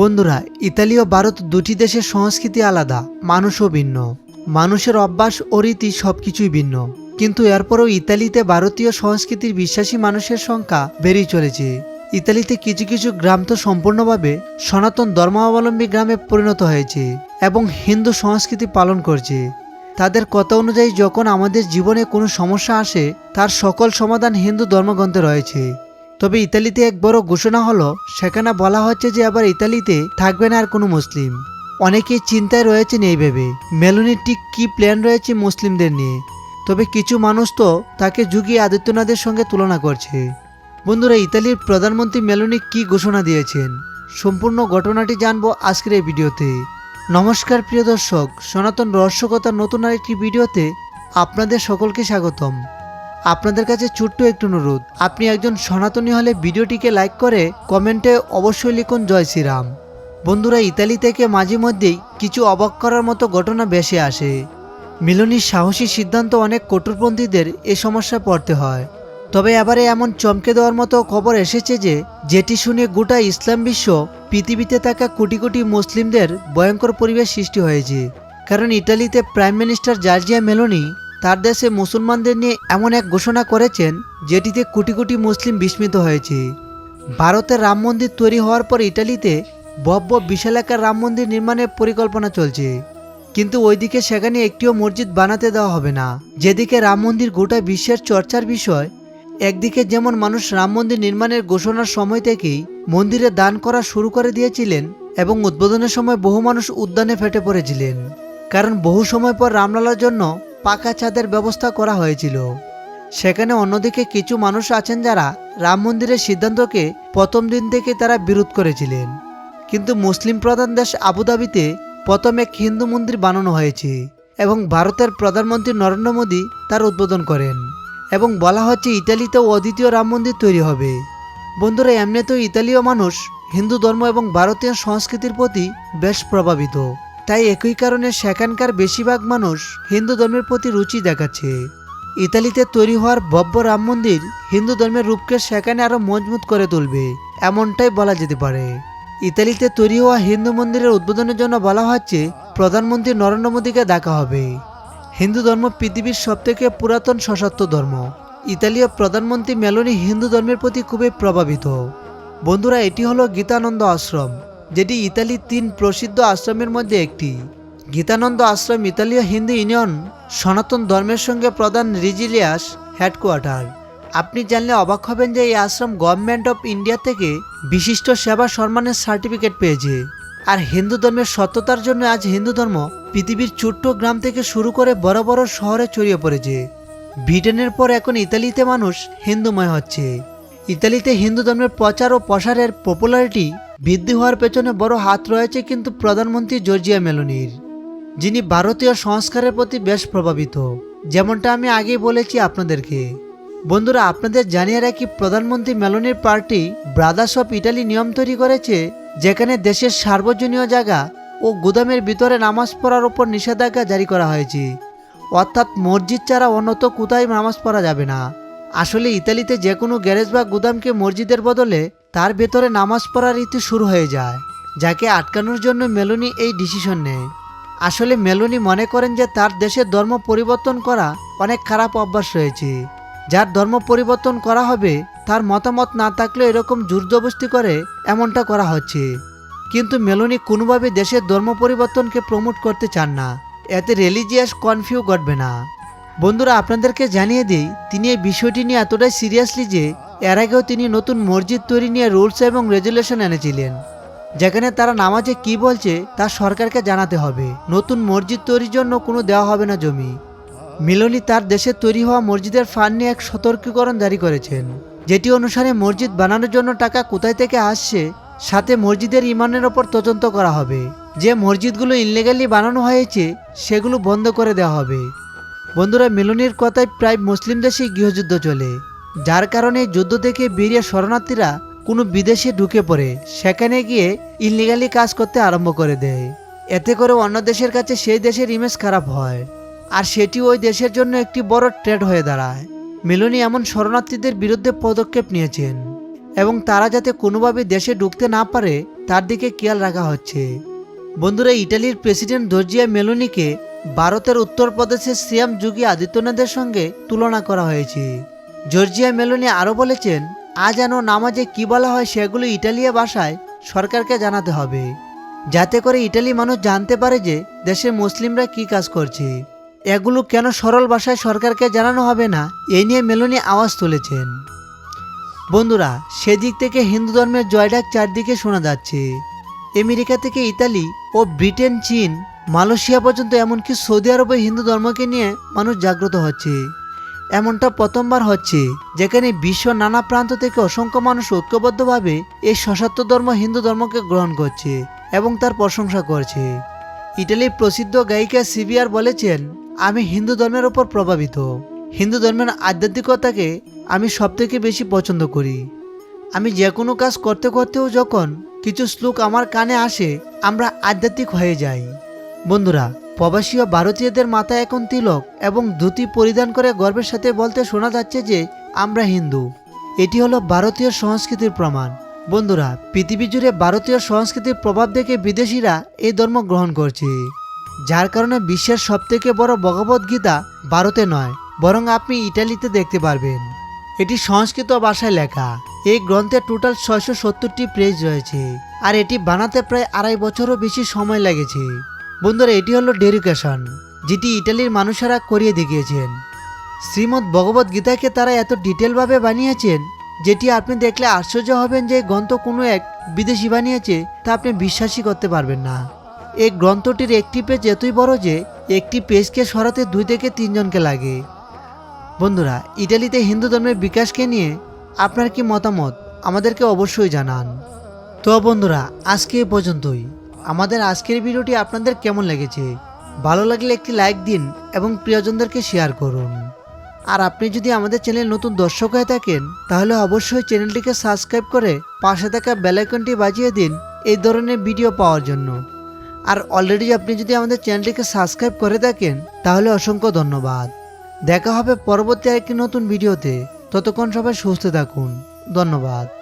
বন্ধুরা, ইতালি ও ভারত দুটি দেশের সংস্কৃতি আলাদা মানুষও ভিন্ন। মানুষের অভ্যাস ও রীতি সবকিছুই ভিন্ন। কিন্তু এরপরও ইতালিতে ভারতীয় সংস্কৃতির বিশ্বাসী মানুষের সংখ্যা বেড়েই চলেছে। ইতালিতে কিছু কিছু গ্রাম তো সম্পূর্ণভাবে সনাতন ধর্মাবলম্বী গ্রামে পরিণত হয়েছে এবং হিন্দু সংস্কৃতি পালন করছে। তাদের কথা অনুযায়ী যখন আমাদের জীবনে কোনো সমস্যা আসে, তার সকল সমাধান হিন্দু ধর্মগ্রন্থে রয়েছে। তবে ইতালিতে এক বড় ঘোষণা হলো, সেখানে বলা হচ্ছে যে আবার ইতালিতে থাকবে না আর কোনো মুসলিম। অনেকেই চিন্তায় রয়েছেন এই ভেবে। মেলুনির ঠিক কী প্ল্যান রয়েছে মুসলিমদের নিয়ে? তবে কিছু মানুষ তো তাকে যুগী আদিত্যনাথের সঙ্গে তুলনা করছে। বন্ধুরা, ইতালির প্রধানমন্ত্রী মেলোনি কি ঘোষণা দিয়েছেন? সম্পূর্ণ ঘটনাটি জানব আজকের এই ভিডিওতে। নমস্কার প্রিয় দর্শক, সনাতন রহস্যকতার নতুন আরেকটি ভিডিওতে আপনাদের সকলকে স্বাগতম। আপনাদের কাছে ছোট্ট একটু অনুরোধ। আপনি একজন সনাতনী হলে ভিডিওটিকে লাইক করে কমেন্টে অবশ্যই লিখুন জয় শ্রীরাম। বন্ধুরা, ইতালি থেকে মাঝে মধ্যেই কিছু অবাক করার মতো ঘটনা বেশি আসে। মিলনির সাহসী সিদ্ধান্ত অনেক কঠোরপন্থীদের এ সমস্যায় পড়তে হয়। তবে এবারে এমন চমকে দেওয়ার মতো খবর এসেছে যে, যেটি শুনে গোটা ইসলাম বিশ্ব পৃথিবীতে থাকা কোটি কোটি মুসলিমদের ভয়ঙ্কর পরিবেশ সৃষ্টি হয়েছে। কারণ ইটালিতে প্রাইম মিনিস্টার জার্জিয়া মেলোনি তার দেশে মুসলমানদের নিয়ে এমন এক ঘোষণা করেছেন, যেটিতে কোটি কোটি মুসলিম বিস্মিত হয়েছে। ভারতের রাম মন্দির তৈরি হওয়ার পর ইটালিতে ভব্য বিশালাকার রাম মন্দির নির্মাণের পরিকল্পনা চলছে। কিন্তু ওইদিকে সেখানে একটিও মসজিদ বানাতে দেওয়া হবে না। যেদিকে রাম মন্দির গোটা বিশ্বের চর্চার বিষয়, একদিকে যেমন মানুষ রাম মন্দির নির্মাণের ঘোষণার সময় থেকেই মন্দিরে দান করা শুরু করে দিয়েছিলেন এবং উদ্বোধনের সময় বহু মানুষ উদ্যানে ফেটে পড়েছিলেন। কারণ বহু সময় পর রামলালার জন্য পাকা ছাদের ব্যবস্থা করা হয়েছিল। সেখানে অন্যদিকে কিছু মানুষ আছেন যারা রাম মন্দিরের সিদ্ধান্তকে প্রথম দিন থেকে তারা বিরোধ করেছিলেন। কিন্তু মুসলিম প্রধান দেশ আবুধাবিতে প্রথম এক হিন্দু মন্দির বানানো হয়েছে এবং ভারতের প্রধানমন্ত্রী নরেন্দ্র মোদী তার উদ্বোধন করেন এবং বলা হচ্ছে ইতালিতেও অদ্বিতীয় রাম মন্দির তৈরি হবে। বন্ধুরা, এমনিতেও ইতালীয় মানুষ হিন্দু ধর্ম এবং ভারতীয় সংস্কৃতির প্রতি বেশ প্রভাবিত। তাই একই কারণে সেখানকার বেশিরভাগ মানুষ হিন্দু ধর্মের প্রতি রুচি দেখাচ্ছে। ইতালিতে তৈরি হওয়ার ভব্য রাম মন্দির হিন্দু ধর্মের রূপকে সেখানে আরও মজবুত করে তুলবে, এমনটাই বলা যেতে পারে। ইতালিতে তৈরি হওয়া হিন্দু মন্দিরের উদ্বোধনের জন্য বলা হচ্ছে, প্রধানমন্ত্রী নরেন্দ্র মোদীকে দেখা হবে। হিন্দু ধর্ম পৃথিবীর সবথেকে পুরাতন সশস্ত্র ধর্ম। ইতালীয় প্রধানমন্ত্রী মেলোনি হিন্দু ধর্মের প্রতি খুবই প্রভাবিত। বন্ধুরা, এটি হলো গীতানন্দ আশ্রম। যেটি ইতালির তিন প্রসিদ্ধ আশ্রমের মধ্যে একটি। গীতানন্দ আশ্রম, ইতালীয় হিন্দু ইউনিয়ন, সনাতন ধর্মের সঙ্গে প্রধান রিজিলিয়াস হেডকোয়ার্টার। আপনি জানলে অবাক হবেন যে এই আশ্রম গভর্নমেন্ট অফ ইন্ডিয়া থেকে বিশিষ্ট সেবা সম্মানের সার্টিফিকেট পেয়েছে। আর হিন্দু ধর্মের সত্যতার জন্য আজ হিন্দু ধর্ম পৃথিবীর ছোট্ট গ্রাম থেকে শুরু করে বড় বড় শহরে ছড়িয়ে পড়েছে। ব্রিটেনের পর এখন ইতালিতে মানুষ হিন্দুময় হচ্ছে। ইতালিতে হিন্দু ধর্মের প্রচার ও প্রসারের পপুলারিটি বৃদ্ধি হওয়ার পেছনে বড় হাত রয়েছে কিন্তু প্রধানমন্ত্রী জর্জিয়া মেলোনির, যিনি ভারতীয় সংস্কারের প্রতি বেশ প্রভাবিত। যেমনটা আমি আগেই বলেছি আপনাদেরকে। বন্ধুরা, আপনাদের জানিয়ে রাখি, প্রধানমন্ত্রী মেলোনির পার্টি ব্রাদার্স অফ ইটালি নিয়ম তৈরি করেছে, যেখানে দেশের সার্বজনীয় জায়গা ও গুদামের ভিতরে নামাজ পড়ার উপর নিষেধাজ্ঞা জারি করা হয়েছে। অর্থাৎ মসজিদ ছাড়া অন্যত কোথায় নামাজ পড়া যাবে না। আসলে ইতালিতে যে কোনো গ্যারেজ বা গুদামকে মসজিদের বদলে তার ভেতরে নামাজ পড়ার রীতি শুরু হয়ে যায়, যাকে আটকানোর জন্য মেলোনি এই ডিসিশন নেয়। আসলে মেলোনি মনে করেন যে তার দেশের ধর্ম পরিবর্তন করা অনেক খারাপ অভ্যাস রয়েছে। যার ধর্ম পরিবর্তন করা হবে, তার মতামত না থাকলে এরকম জোরজবস্তি করে এমনটা করা হচ্ছে। কিন্তু মেলোনি কোনোভাবে দেশের ধর্ম পরিবর্তনকে প্রমোট করতে চান না। এতে রিলিজিয়াস কনফিউ ঘটবে না। বন্ধুরা, আপনাদেরকে জানিয়ে দিই, তিনি এই বিষয়টি নিয়ে এতটাই সিরিয়াসলি যে এর আগেও তিনি নতুন মসজিদ তৈরি নিয়ে রুলস এবং রেজুলেশন এনেছিলেন, যেখানে তারা নামাজে কি বলছে তা সরকারকে জানাতে হবে। নতুন মসজিদ তৈরির জন্য কোনো দেওয়া হবে না জমি। মিলনি তার দেশে তৈরি হওয়া মসজিদের ফান্ড নিয়ে এক সতর্কীকরণ জারি করেছেন। যেটি অনুসারে মসজিদ বানানোর জন্য টাকা কোথায় থেকে আসছে সাথে মসজিদের ইমানের ওপর তদন্ত করা হবে। যে মসজিদগুলো ইনলিগালি বানানো হয়েছে সেগুলো বন্ধ করে দেওয়া হবে। বন্ধুরা, মিলনির কথায় প্রায় মুসলিম দেশে গৃহযুদ্ধ চলে। যার কারণে যুদ্ধ থেকে বেরিয়ে শরণার্থীরা কোনো বিদেশে ঢুকে পড়ে, সেখানে গিয়ে ইনলিগালি কাজ করতে আরম্ভ করে দেয়। এতে করে অন্য দেশের কাছে সেই দেশের ইমেজ খারাপ হয়। আর সেটি ওই দেশের জন্য একটি বড় ট্রেড হয়ে দাঁড়ায়। মিলনি এমন শরণার্থীদের বিরুদ্ধে পদক্ষেপ নিয়েছেন এবং তারা যাতে কোনোভাবে দেশে ঢুকতে না পারে, তার দিকে খেয়াল রাখা হচ্ছে। বন্ধুরা, ইটালির প্রেসিডেন্ট জর্জিয়া মেলোনিকে ভারতের উত্তরপ্রদেশের সিএম যোগী আদিত্যনাথের সঙ্গে তুলনা করা হয়েছে। জর্জিয়া মেলোনি আরও বলেছেন আজান ও নামাজে কি বলা হয় সেগুলো ইটালিয়া ভাষায় সরকারকে জানাতে হবে। যাতে করে ইটালি মানুষ জানতে পারে যে দেশের মুসলিমরা কি কাজ করছে। এগুলো কেন সরল ভাষায় সরকারকে জানানো হবে না? এই নিয়ে মেলোনি আওয়াজ তুলেছেন। বন্ধুরা, সেদিক থেকে হিন্দু ধর্মের জয়ডাক চারদিকে শোনা যাচ্ছে। আমেরিকা থেকে ইতালি ও ব্রিটেন, চীন, মালয়েশিয়া পর্যন্ত এমনকি সৌদি আরবে হিন্দু ধর্মকে নিয়ে মানুষ জাগ্রত হচ্ছে। এমনটা প্রথমবার হচ্ছে, যেখানে বিশ্ব নানা প্রান্ত থেকে অসংখ্য মানুষ ঐক্যবদ্ধভাবে এই সশাত্র ধর্ম, হিন্দু ধর্মকে গ্রহণ করছে এবং তার প্রশংসা করছে। ইটালির প্রসিদ্ধ গায়িকা সিবিআর বলেছেন, আমি হিন্দু ধর্মের ওপর প্রভাবিত। হিন্দু ধর্মের আধ্যাত্মিকতাকে আমি সবথেকে বেশি পছন্দ করি। আমি যে কোনো কাজ করতে করতেও যখন কিছু শ্লোক আমার কানে আসে, আমরা আধ্যাত্মিক হয়ে যাই। বন্ধুরা প্রবাসী ও ভারতীয়দের মাথায় এখন তিলক এবং ধুতি পরিধান করে গর্বের সাথে বলতে শোনা যাচ্ছে যে, আমরা হিন্দু। এটি হলো ভারতীয় সংস্কৃতির প্রমাণ। বন্ধুরা, পৃথিবী জুড়ে ভারতীয় সংস্কৃতির প্রভাব দেখে বিদেশিরা এই ধর্ম গ্রহণ করছে। যার কারণে বিশ্বের সবথেকে বড় ভগবত গীতা ভারতে নয়, বরং আপনি ইটালিতে দেখতে পারবেন। এটি সংস্কৃত ভাষায় লেখা। এই গ্রন্থে টোটাল ছয়শো সত্তরটি পেজ রয়েছে, আর এটি বানাতে প্রায় আড়াই বছরও বেশি সময় লেগেছে। বন্ধুরা, এটি হলো ডেডিকেশন যেটি ইটালির মানুষেরা করিয়ে দেখিয়েছেন। শ্রীমদ্ ভগবত গীতাকে তারা এত ডিটেলভাবে বানিয়েছেন, যেটি আপনি দেখলে আশ্চর্য হবেন যে গ্রন্থ কোনো এক বিদেশি বানিয়েছে তা আপনি বিশ্বাসই করতে পারবেন না। এই গ্রন্থটির একটি পেজ এতই বড় যে একটি পেজকে সরাতে দুই থেকে তিনজনকে লাগে। বন্ধুরা ইটালিতে হিন্দু ধর্মের বিকাশকে নিয়ে আপনার কি মতামত? আমাদেরকে অবশ্যই জানান। তো বন্ধুরা, আজকে এ পর্যন্তই। আমাদের আজকের ভিডিওটি আপনাদের কেমন লেগেছে? ভালো লাগলে একটি লাইক দিন এবং প্রিয়জনদেরকে শেয়ার করুন। আর আপনি যদি আমাদের চ্যানেল নতুন দর্শক হয়ে থাকেন, তাহলে অবশ্যই চ্যানেলটিকে সাবস্ক্রাইব করে পাশে থাকা বেলাইকনটি বাজিয়ে দিন এই ধরনের ভিডিও পাওয়ার জন্য। আর অলরেডি আপনি যদি আমাদের চ্যানেলটিকে সাবস্ক্রাইব করে থাকেন, তাহলে অসংখ্য ধন্যবাদ। দেখা হবে পরবর্তী আরেকটি নতুন ভিডিওতে। ততক্ষণ সবাই সুস্থ থাকুন। ধন্যবাদ।